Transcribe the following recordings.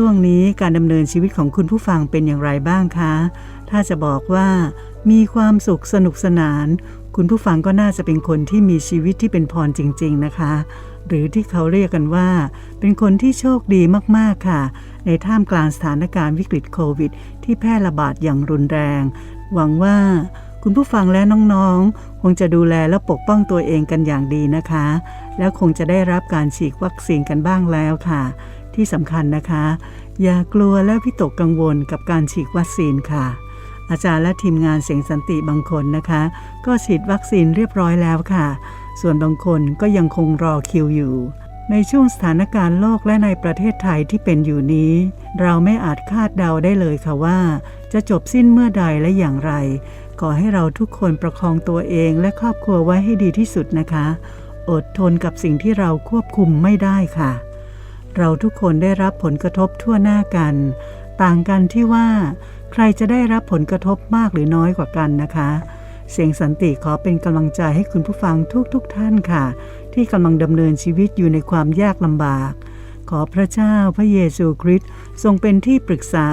ช่วงนี้การดำเนินชีวิตของคุณผู้ฟังเป็นอย่างไรบ้างคะ ถ้าจะบอกว่ามีความสุขสนุกสนาน คุณผู้ฟังก็น่าจะเป็นคนที่มีชีวิตที่เป็นพรจริง ๆ นะคะ หรือที่เขาเรียกกันว่า เป็นคนที่โชคดีมากๆค่ะ ในท่ามกลางสถานการณ์วิกฤตโควิด ที่แพร่ระบาดอย่างรุนแรง หวังว่าคุณผู้ฟังและน้องๆ คงจะดูแลและปกป้องตัวเองกันอย่างดีนะคะ แล้วคงจะได้รับการฉีดวัคซีนกันบ้างแล้วค่ะ ที่สำคัญนะคะ อย่ากลัวและวิตกกังวลกับการฉีดวัคซีนค่ะ อาจารย์และทีมงานเสียงสันติบางคนนะคะ ก็ฉีดวัคซีนเรียบร้อยแล้วค่ะ ส่วนบางคนก็ยังคงรอคิวอยู่ ในช่วงสถานการณ์โลกและในประเทศไทยที่เป็นอยู่นี้ เราไม่อาจคาดเดาได้เลยค่ะว่า จะจบสิ้นเมื่อใดและอย่างไร ขอให้เราทุกคนประคองตัวเองและครอบครัวไว้ให้ดีที่สุดนะคะ อดทนกับสิ่งที่เราควบคุมไม่ได้ค่ะ เราทุกคนได้รับผลกระทบทั่วหน้ากัน ต่างกันที่ว่า ใครจะได้รับผลกระทบมากหรือน้อยกว่ากันนะคะ เสียงสันติขอเป็นกำลังใจให้คุณผู้ฟังทุกๆทท่านค่ะ ที่กำลังดำเนินชีวิตอยู่ในความยากลำบาก ขอพระเจ้าพระเยซูคริสต์ทรงเป็นที่ปรึกษา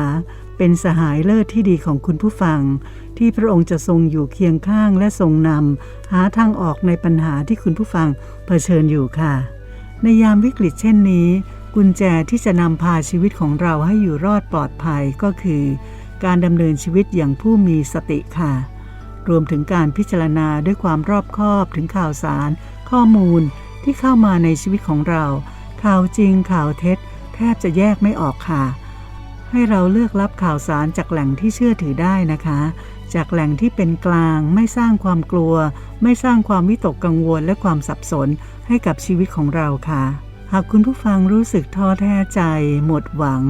เป็นสหายเลิศที่ดีของคุณผู้ฟัง ที่พระองค์จะทรงอยู่เคียงข้างและทรงนำหาทางออกในปัญหาที่คุณผู้ฟังเผชิญอยู่ค่ะ ในยามวิกฤตเช่นนี้ กุญแจที่จะนำพาชีวิตของเราให้อยู่รอดปลอดภัยก็คือ การดำเนินชีวิตอย่างผู้มีสติค่ะ รวมถึงการพิจารณาด้วยความรอบคอบถึงข่าวสาร ข้อมูลที่เข้ามาในชีวิตของเรา ข่าวจริงข่าวเท็จ แทบจะแยกไม่ออกค่ะ ให้เราเลือกรับข่าวสารจากแหล่งที่เชื่อถือได้นะคะ จากแหล่งที่เป็นกลางไม่สร้างความกลัว ไม่สร้างความวิตกกังวลและความสับสนให้กับชีวิตของเราค่ะ หากคุณผู้ฟังรู้สึกท้อแท้ใจ หมดหวัง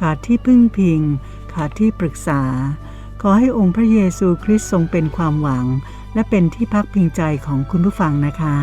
ขาดที่พึ่งพิง ขาดที่ปรึกษา ขอให้องค์พระเยซูคริสต์ทรงเป็นความหวัง และเป็นที่พักพิงใจของคุณผู้ฟังนะคะ